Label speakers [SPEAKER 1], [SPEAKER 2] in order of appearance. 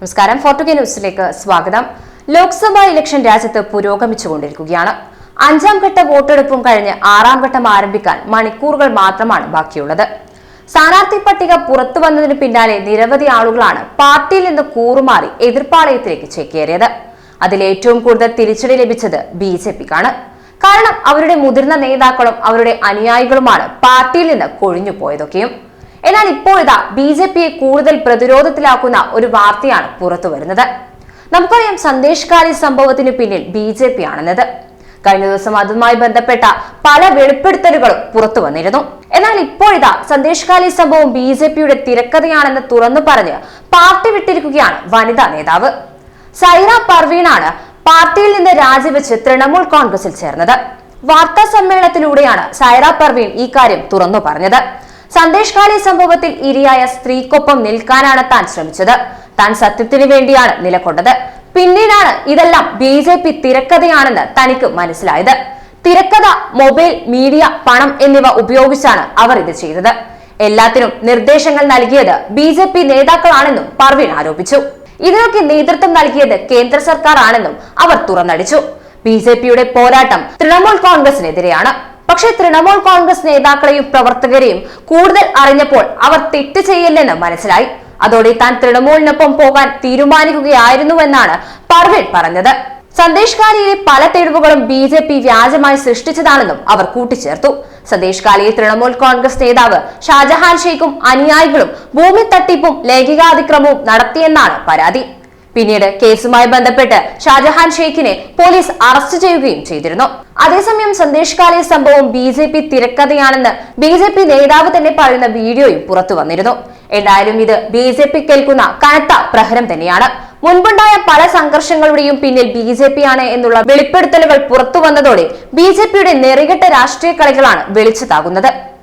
[SPEAKER 1] നമസ്കാരം. ഫോർട്ടുഗെ ന്യൂസിലേക്ക് സ്വാഗതം. ലോക്സഭാ ഇലക്ഷൻ രാജ്യത്ത് പുരോഗമിച്ചുകൊണ്ടിരിക്കുകയാണ്. അഞ്ചാം ഘട്ട വോട്ടെടുപ്പും കഴിഞ്ഞ് ആറാം ഘട്ടം ആരംഭിക്കാൻ മണിക്കൂറുകൾ മാത്രമാണ് ബാക്കിയുള്ളത്. സ്ഥാനാർത്ഥി പട്ടിക പുറത്തു വന്നതിന് പിന്നാലെ നിരവധി ആളുകളാണ് പാർട്ടിയിൽ നിന്ന് കൂറുമാറി എതിർപ്പാളയത്തിലേക്ക് ചേക്കേറിയത്. അതിൽ ഏറ്റവും കൂടുതൽ തിരിച്ചടി ലഭിച്ചത് ബി ജെ പിക്കാണ്. കാരണം അവരുടെ മുതിർന്ന നേതാക്കളും അവരുടെ അനുയായികളുമാണ് പാർട്ടിയിൽ നിന്ന് കൊഴിഞ്ഞു പോയതൊക്കെയും എന്നാൽ ഇപ്പോൾ ഇതാ ബി ജെ പിയെ കൂടുതൽ പ്രതിരോധത്തിലാക്കുന്ന ഒരു വാർത്തയാണ് പുറത്തു വരുന്നത്. നമുക്കറിയാം സന്ദേശ് കാലി സംഭവത്തിന് പിന്നിൽ ബി ജെ പി ആണെന്നത്. കഴിഞ്ഞ ദിവസം അതുമായി ബന്ധപ്പെട്ട പല വെളിപ്പെടുത്തലുകളും പുറത്തു വന്നിരുന്നു. എന്നാൽ ഇപ്പോഴിതാ സന്ദേശ് കാലി സംഭവം ബി ജെ പിയുടെ തിരക്കഥയാണെന്ന് തുറന്നു പറഞ്ഞ് പാർട്ടി വിട്ടിരിക്കുകയാണ് വനിതാ നേതാവ്. സൈറ പർവീണാണ് പാർട്ടിയിൽ നിന്ന് രാജിവെച്ച് തൃണമൂൽ കോൺഗ്രസിൽ ചേർന്നത്. വാർത്താ സമ്മേളനത്തിലൂടെയാണ് സൈറ പർവീൺ ഈ കാര്യം തുറന്നു പറഞ്ഞത്. സന്ദേശ് കാളി സംഭവത്തിൽ ഇരയായ സ്ത്രീക്കൊപ്പം നിൽക്കാനാണ് താൻ ശ്രമിച്ചത്. താൻ സത്യത്തിനു വേണ്ടിയാണ് നിലകൊണ്ടത്. പിന്നീടാണ് ഇതെല്ലാം ബി ജെ പി തിരക്കഥയാണെന്ന് തനിക്ക് മനസ്സിലായത്. തിരക്കഥ മൊബൈൽ മീഡിയ പണം എന്നിവ ഉപയോഗിച്ചാണ് അവർ ഇത് ചെയ്തത്. എല്ലാത്തിനും നിർദ്ദേശങ്ങൾ നൽകിയത് ബി ജെ പി നേതാക്കളാണെന്നും പർവീൺ ആരോപിച്ചു. ഇതിനൊക്കെ നേതൃത്വം നൽകിയത് കേന്ദ്ര സർക്കാർ ആണെന്നും അവർ തുറന്നടിച്ചു. ബി ജെ പിയുടെ പോരാട്ടം തൃണമൂൽ കോൺഗ്രസിനെതിരെയാണ്. പക്ഷേ തൃണമൂൽ കോൺഗ്രസ് നേതാക്കളെയും പ്രവർത്തകരെയും കൂടുതൽ അറിഞ്ഞപ്പോൾ അവർ തെറ്റ് ചെയ്യില്ലെന്ന് മനസ്സിലായി. അതോടെ താൻ തൃണമൂലിനൊപ്പം പോകാൻ തീരുമാനിക്കുകയായിരുന്നുവെന്നാണ് പർവീൺ പറഞ്ഞത്. സന്ദേശ് കാലിയിലെ പല തെളിവുകളും ബി ജെ പി വ്യാജമായി സൃഷ്ടിച്ചതാണെന്നും അവർ കൂട്ടിച്ചേർത്തു. സന്ദേശ് കാലിയെ തൃണമൂൽ കോൺഗ്രസ് നേതാവ് ഷാജഹാൻ ഷെയ്ഖും അനുയായികളും ഭൂമി തട്ടിപ്പും ലൈംഗികാതിക്രമവും നടത്തിയെന്നാണ് പരാതി. പിന്നീട് കേസുമായി ബന്ധപ്പെട്ട് ഷാജഹാൻ ഷെയ്ഖിനെ പോലീസ് അറസ്റ്റ് ചെയ്യുകയും ചെയ്തിരുന്നു. അതേസമയം സന്ദേശ് കാലി സംഭവം ബി ജെ പി തിരക്കഥയാണെന്ന് ബി ജെ പി നേതാവ് തന്നെ പറയുന്ന വീഡിയോയും പുറത്തു വന്നിരുന്നു. എന്തായാലും ഇത് ബി ജെ പി കേൾക്കുന്ന കനത്ത പ്രഹരം തന്നെയാണ്. മുൻപുണ്ടായ പല സംഘർഷങ്ങളുടെയും പിന്നിൽ ബി ജെ പി ആണ് എന്നുള്ള വെളിപ്പെടുത്തലുകൾ പുറത്തു വന്നതോടെ ബി ജെ പിയുടെ നെറികെട്ട രാഷ്ട്രീയ കളികളാണ് വെളിച്ചത്താകുന്നത്